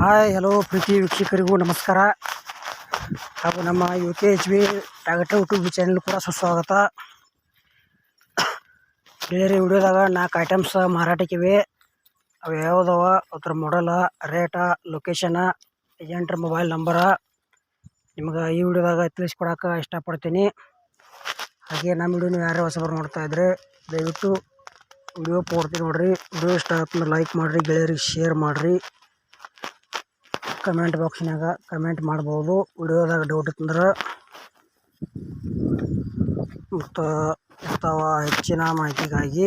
Hi hello ಪ್ರೀತಿ ವೀಕ್ಷಕರಿಗೂ ನಮಸ್ಕಾರ ಹಾಗೂ ನಮ್ಮ ಯು ಕೆ ಎಚ್ ಬಿ ಟಾಗಟ ಯೂಟ್ಯೂಬ್ ಚಾನಲ್ ಕೂಡ ಸುಸ್ವಾಗತ ಬೇರೆ ವಿಡಿಯೋದಾಗ ನಾಲ್ಕು ಐಟಮ್ಸ್ ಮಾರಾಟಕ್ಕಿವೆ ಅವು ಯಾವುದವ ಅದ್ರ ಮಾಡಲ ರೇಟ ಲೊಕೇಶನ ಏಜೆಂಟ್ರ ಮೊಬೈಲ್ ನಂಬರ ನಿಮ್ಗೆ ಈ ವಿಡಿಯೋದಾಗ ತಿಳಿಸ್ಕೊಡಕ್ಕೆ ಇಷ್ಟಪಡ್ತೀನಿ ಹಾಗೆ ನಮ್ಮ ವಿಡಿಯೋನ ಯಾರೇ ಹೊಸಬರು ನೋಡ್ತಾ ಇದ್ರೆ ದಯವಿಟ್ಟು ವಿಡಿಯೋ ಪೂರ್ತಿ ನೋಡಿರಿ. ವಿಡಿಯೋ ಇಷ್ಟ ಆಯ್ತು ಲೈಕ್ ಮಾಡಿರಿ, ಗೆಳೆಯರಿಗೆ ಶೇರ್ ಮಾಡಿರಿ. ಕಮೆಂಟ್ ಬಾಕ್ಸ್ನಾಗ ಕಮೆಂಟ್ ಮಾಡ್ಬೋದು. ವಿಡಿಯೋದಾಗ ಡೌಟ್ ಇತ್ತಂದ್ರೆ ಮತ್ತು ಅಥವಾ ಹೆಚ್ಚಿನ ಮಾಹಿತಿಗಾಗಿ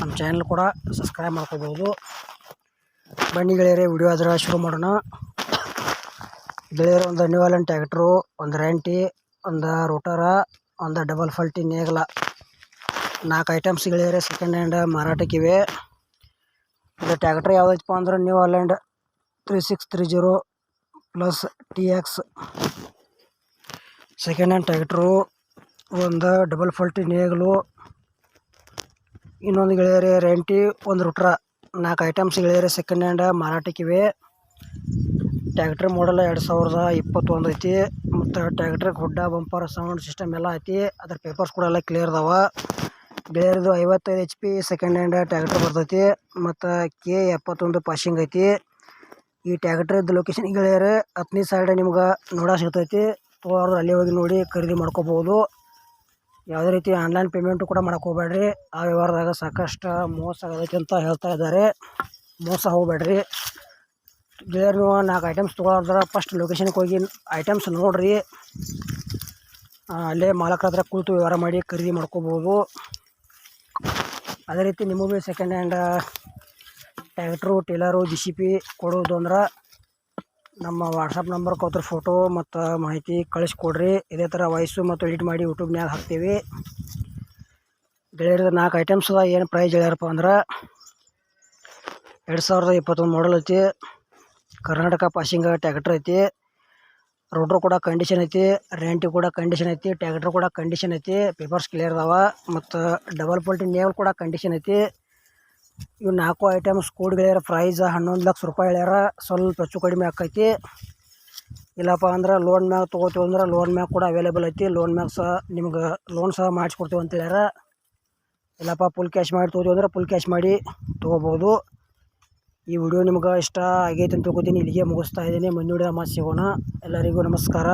ನಮ್ಮ ಚಾನಲ್ ಕೂಡ ಸಬ್ಸ್ಕ್ರೈಬ್ ಮಾಡ್ಕೋಬೋದು. ಬನ್ನಿ ಗೆಳೆಯರೆ, ವಿಡಿಯೋ ಆದರೆ ಶುರು ಮಾಡೋಣ. ಗೆಳೆಯರು ಒಂದು ನ್ಯೂವಾಲೆಂಟ್ ಟ್ಯಾಕ್ಟ್ರು ಒಂದು ರೆಂಟಿ ಒಂದು ರೋಟರ ಒಂದು ಡಬಲ್ ಫಲ್ಟಿ ನೇಗಲ ನಾಲ್ಕು ಐಟಮ್ಸ್ ಗೆಳೆಯರೆ ಸೆಕೆಂಡ್ ಹ್ಯಾಂಡ್ ಮಾರಾಟಕ್ಕಿವೆ ಇದು ಟ್ಯಾಕ್ಟ್ರ್ ಯಾವುದೈತಪ್ಪ ಅಂದ್ರೆ new Holland three six three zero plus T X second hand tractor ಒಂದು ಡಬಲ್ ಫಲ್ಟಿ ನೇಗಲು ಇನ್ನೊಂದು ಗೆಳೆಯರೆ ರೆಂಟಿ ಒಂದು ರುಟ್ರ ನಾಲ್ಕು ಐಟಮ್ಸ್ ಗೆಳೆಯರೆ ಸೆಕೆಂಡ್ ಹ್ಯಾಂಡ್ ಮಾರಾಟಕ್ಕಿವೆ ಟ್ಯಾಕ್ಟ್ರ್ ಮಾಡಲ್ ಎರಡು ಸಾವಿರದ ಇಪ್ಪತ್ತೊಂದು ಐತಿ ಮತ್ತು ಟ್ಯಾಕ್ಟ್ರಿಗೆ ಹುಡ್ಡ ಬಂಪರ್ ಸೌಂಡ್ ಸಿಸ್ಟಮ್ ಎಲ್ಲ ಐತಿ. ಅದ್ರ ಪೇಪರ್ಸ್ ಕೂಡ ಎಲ್ಲ ಕ್ಲಿಯರ್ ಅದಾವ. ಬೇರೆದು ಐವತ್ತೈದು H P second hand tractor ಬರ್ತೈತಿ ಮತ್ತು ಕೆ ಎಪ್ಪತ್ತೊಂದು ಪಾಸಿಂಗ್ ಐತಿ. ಈ ಟ್ಯಾಕ್ಟ್ರದ್ದು ಲೊಕೇಶನ್ ಗೆಳೆಯರ ಹತ್ತನೇ ಸೈಡ್ ನಿಮ್ಗೆ ನೋಡ ಸಿಗ್ತೈತಿ. ತೋರು ಅಲ್ಲಿ ಹೋಗಿ ನೋಡಿ ಖರೀದಿ ಮಾಡ್ಕೋಬೋದು. ಯಾವುದೇ ರೀತಿ ಆನ್ಲೈನ್ ಪೇಮೆಂಟು ಕೂಡ ಮಾಡೋಕೆ ಹೋಗ್ಬೇಡ್ರಿ. ಆ ವ್ಯವಹಾರದಾಗ ಸಾಕಷ್ಟು ಮೋಸ ಆಗೈತಿ ಅಂತ ಹೇಳ್ತಾ ಇದ್ದಾರೆ. ಮೋಸ ಹೋಗ್ಬೇಡ್ರಿ. ಗೆಳೆಯರು ನಾಲ್ಕು ಐಟಮ್ಸ್ ತೊಗೊಳೋದ್ರ ಫಸ್ಟ್ ಲೊಕೇಶನ್ಗೆ ಹೋಗಿ ಐಟಮ್ಸ್ ನೋಡಿರಿ. ಅಲ್ಲೇ ಮಾಲಕರ ಹತ್ರ ಕೂತು ವ್ಯವಹಾರ ಮಾಡಿ ಖರೀದಿ ಮಾಡ್ಕೋಬೋದು. ಅದೇ ರೀತಿ ನಿಮಗೂ second hand tractor trailer G C P ಕೊಡೋದು ಅಂದ್ರೆ ನಮ್ಮ ವಾಟ್ಸಪ್ ನಂಬರ್ ಅದ್ರ ಫೋಟೋ ಮತ್ತು ಮಾಹಿತಿ ಕಳಿಸ್ಕೊಡ್ರಿ. ಇದೇ ಥರ ವಾಯ್ಸು ಮತ್ತು ಎಡಿಟ್ ಮಾಡಿ ಯೂಟ್ಯೂಬ್ನ್ಯಾಗ ಹಾಕ್ತೀವಿ. ಗೆಳೆಯರದ ನಾಲ್ಕು ಐಟಮ್ಸ್ ಏನು ಪ್ರೈಸ್ ಹೇಳ್ಯಾರಪ್ಪ ಅಂದ್ರೆ ಎರಡು ಸಾವಿರದ ಇಪ್ಪತ್ತೊಂದು ಮಾಡಲ್ ಐತಿ. ಕರ್ನಾಟಕ ಪಾಸಿಂಗ್ ಟ್ಯಾಕ್ಟ್ರ್ ಐತಿ. ರೋಡ್ರು ಕೂಡ ಕಂಡೀಷನ್ ಐತಿ ರೆಂಟ್ ಕೂಡ ಕಂಡೀಷನ್ ಐತಿ ಟ್ಯಾಕ್ಟ್ರ್ ಕೂಡ ಕಂಡೀಷನ್ ಐತಿ ಪೇಪರ್ಸ್ ಕ್ಲಿಯರ್ ಅದಾವ ಮತ್ತು ಡಬಲ್ ಪಲ್ಟಿ ನೇವಲ್ ಕೂಡ ಕಂಡೀಷನ್ ಐತಿ. ಇವು ನಾಲ್ಕು ಐಟಮ್ಸ್ ಕೂಡಿ ಗೆಳೆಯರ ಪ್ರೈಸ್ ಹನ್ನೊಂದು ಲಕ್ಷ ರೂಪಾಯಿ ಹೇಳ್ಯಾರ, ಸ್ವಲ್ಪ ಹೆಚ್ಚು ಕಡಿಮೆ ಆಕೈತಿ. ಇಲ್ಲಪ್ಪ ಅಂದ್ರೆ ಲೋನ್ ಮ್ಯಾಗ ತೊಗೋತೀವಿ ಅಂದ್ರೆ ಲೋನ್ ಮ್ಯಾಗ ಕೂಡ ಅವೈಲೇಬಲ್ ಐತಿ ಲೋನ್ ಮ್ಯಾಗ ಸಹ ನಿಮ್ಗೆ ಲೋನ್ ಸಹ ಮಾಡಿಸ್ಕೊಡ್ತೀವಿ ಅಂತ ಹೇಳ್ಯಾರ. ಇಲ್ಲಪ್ಪ ಫುಲ್ ಕ್ಯಾಶ್ ಮಾಡಿ ತೊಗೋತೀವಿ ಅಂದ್ರೆ ಫುಲ್ ಕ್ಯಾಶ್ ಮಾಡಿ ತೊಗೋಬೋದು. ಈ ವಿಡಿಯೋ ನಿಮ್ಗೆ ಇಷ್ಟ ಆಗೈತೆ ಅಂತ ತಿಳ್ಕೊತೀನಿ. ಇಲ್ಲಿಗೆ ಮುಗಿಸ್ತಾ ಇದ್ದೀನಿ. ಮುಂದಿನ ವಿಡಿಯೋ ಸಿಗೋಣ ಎಲ್ಲರಿಗೂ ನಮಸ್ಕಾರ.